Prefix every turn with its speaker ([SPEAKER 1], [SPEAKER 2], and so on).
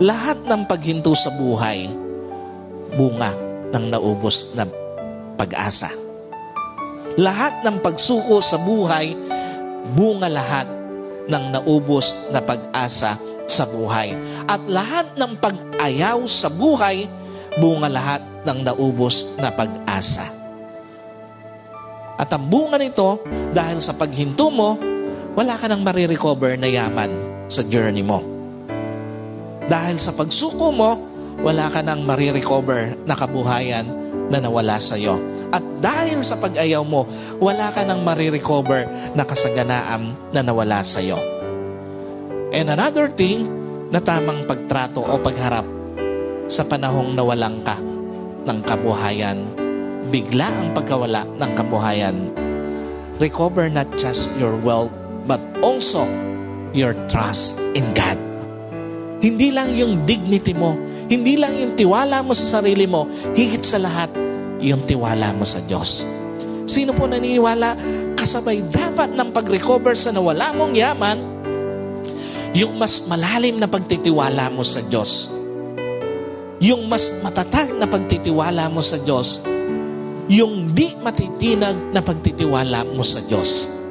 [SPEAKER 1] lahat ng paghinto sa buhay, bunga ng naubos na pag-asa. Lahat ng pagsuko sa buhay, bunga lahat ng naubos na pag-asa sa buhay. At lahat ng pag-ayaw sa buhay, bunga lahat ng naubos na pag-asa. At ang bunga nito, dahil sa paghinto mo, wala ka nang marirecover na yaman sa journey mo. Dahil sa pagsuko mo, wala ka nang marirecover na kabuhayan na nawala sa iyo. At dahil sa pag-ayaw mo, wala ka nang marirecover na kasaganaan na nawala sa iyo. And another thing, na tamang pagtrato o pagharap sa panahong nawalan ka ng kabuhayan, bigla ang pagkawala ng kabuhayan. Recover not just your wealth, but also your trust in God. Hindi lang yung dignity mo, hindi lang yung tiwala mo sa sarili mo, higit sa lahat, yung tiwala mo sa Diyos. Sino po naniniwala kasabay dapat ng pag-recover sa nawala mong yaman, yung mas malalim na pagtitiwala mo sa Diyos. Yung mas matatag na pagtitiwala mo sa Diyos. Yung di matitinag na pagtitiwala mo sa Diyos.